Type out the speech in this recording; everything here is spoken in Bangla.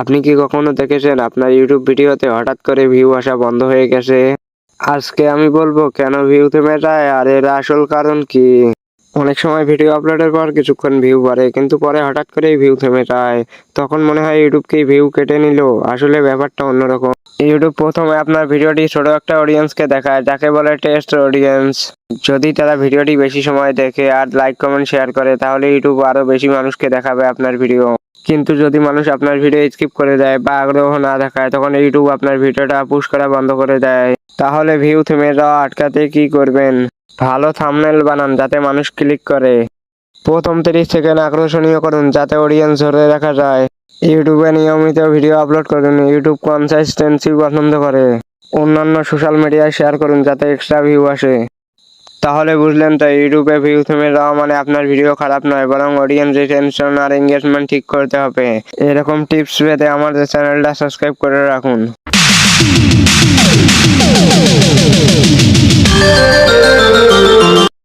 আপনি কি কখনো দেখেছেন আপনার ইউটিউব ভিডিওতে হঠাৎ করে ভিউ আসা বন্ধ হয়ে গেছে? আজকে আমি বলব, কেন ভিউ থেমে যায় আর এর আসল কারণ কি? অনেক সময় ভিডিও আপলোডের পর কিছুক্ষণ ভিউ বাড়ে, কিন্তু পরে হঠাৎ করেই ভিউ থেমে যায়। তখন মনে হয় ইউটিউবকেই ভিউ কেটে নিল। আসলে ব্যাপারটা অন্যরকম। ইউটিউব প্রথমে আপনার ভিডিওটি ছোট একটা অডিয়েন্সকে দেখায়, যাকে বলে টেস্ট অডিয়েন্স যদি তারা ভিডিওটি বেশি সময় দেখে আর লাইক কমেন্ট শেয়ার করে, তাহলে ইউটিউব আরও বেশি মানুষকে দেখাবে আপনার ভিডিও কিন্তু যদি মানুষ আপনার ভিডিও স্কিপ করে দেয় বা আগ্রহ না দেখায়, তখন ইউটিউব আপনার ভিডিওটা পুশ করা বন্ধ করে দেয়। তাহলে ভিউ থেমে যাওয়া আটকাতে কি করবেন? ভালো থামনেল বানান যাতে মানুষ ক্লিক করে। প্রথম তিরিশ সেকেন্ড আকর্ষণীয় করুন যাতে অডিয়েন্স ধরে রাখা যায়। ইউটিউবে নিয়মিত ভিডিও আপলোড করুন, ইউটিউব কনসিস্টেন্সি পছন্দ করে। অন্যান্য সোশ্যাল মিডিয়ায় শেয়ার করুন যাতে এক্সট্রা ভিউ আসে। তাহলে বুঝলেন তো, ইউটিউবে ভিউ থেমে যাওয়া মানে আপনার ভিডিও খারাপ নয়, বরং অডিয়েন্স রিটেনশন আর এঙ্গেজমেন্ট ঠিক করতে হবে। এরকম টিপস পেতে আমাদের চ্যানেলটা সাবস্ক্রাইব করে রাখুন।